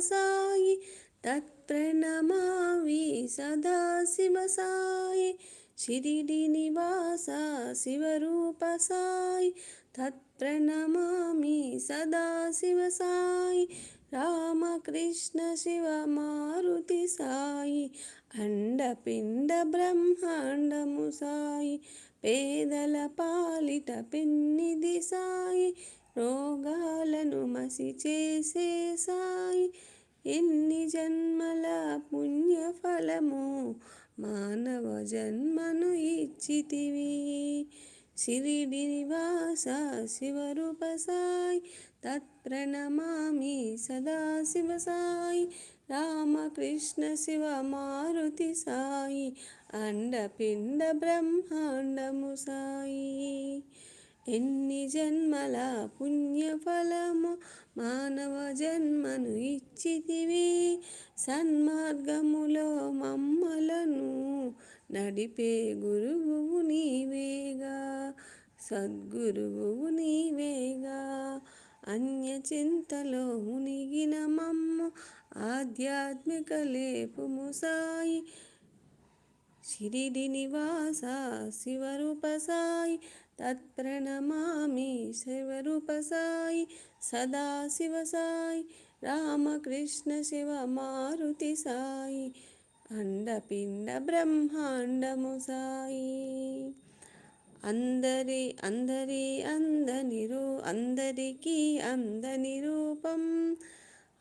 సాయి తత్ప్రణమామి సదాశివ సాయి. షిరిడి నివాస శివరూప సాయి తత్ప్రణమామి సదాశివ సాయి. రామకృష్ణ శివ మారుతి సాయి అండపిండ బ్రహ్మాండము సాయి. పేదల పాలిట పెన్నిది సాయి రోగాలను మసి చేసే సాయి. ఎన్ని జన్మల పుణ్యఫలము మానవ జన్మను ఇచ్చితివి. సిరిడి నివాస శివరూప సాయి. తత్ప్రణమామి సదాశివ సాయి. రామకృష్ణ శివ మారుతి సాయి. అండపిండ బ్రహ్మాండము సాయి. ఎన్ని జన్మల పుణ్యఫలము మానవ జన్మను ఇచ్చితివి? సన్మార్గములో మమ్మలను నడిపే గురువు నీవేగా. సద్గురువు నీవేగా. అన్య చింతలో మునిగిన మమ్ము ఆధ్యాత్మిక లేపుము సాయి. షిరిడి నివాస శివరూప సాయి తత్ప్రణమామి శివరూప సాయి సదాశివ సాయి రామకృష్ణ శివ మారుతి సాయి అండపిండ బ్రహ్మాండము సాయి. అందరి అందరి అందని రూ అందరికీ అందని రూపం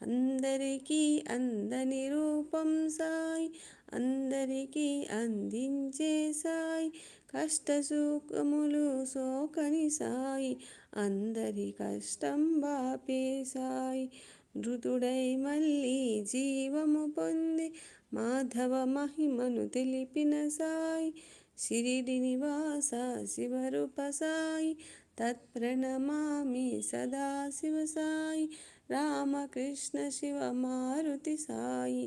అందరికీ అందని రూపం సాయి. అందరికీ అందించే సాయి. కష్ట సుఖములు సోకని సాయి. అందరి కష్టం బాపే సాయి. మృతుడై మళ్ళీ జీవము పొంది మాధవ మహిమను తెలిపిన సాయి. శిరిడి నివాస శివరూప సాయి. తత్ప్రణమామి సదాశివ సాయి. రామకృష్ణ శివ మారుతి సాయి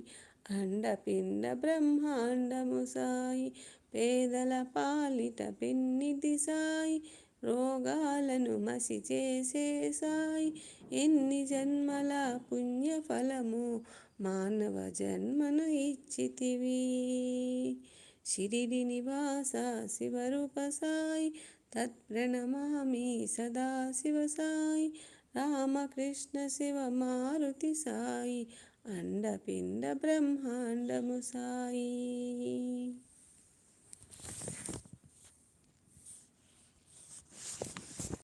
అండపిండ బ్రహ్మాండము సాయి పేదల పాలిట పిన్నిది సాయి రోగాలను మసి చేసే సాయి ఎన్ని జన్మల పుణ్యఫలము మానవ జన్మను ఇచ్చితివి. షిరిడి నివాస శివరూప సాయి తత్ప్రణమామి సదాశివ సాయి రామకృష్ణ శివ మారుతి సాయి అండపిండ బ్రహ్మాండము సాయి.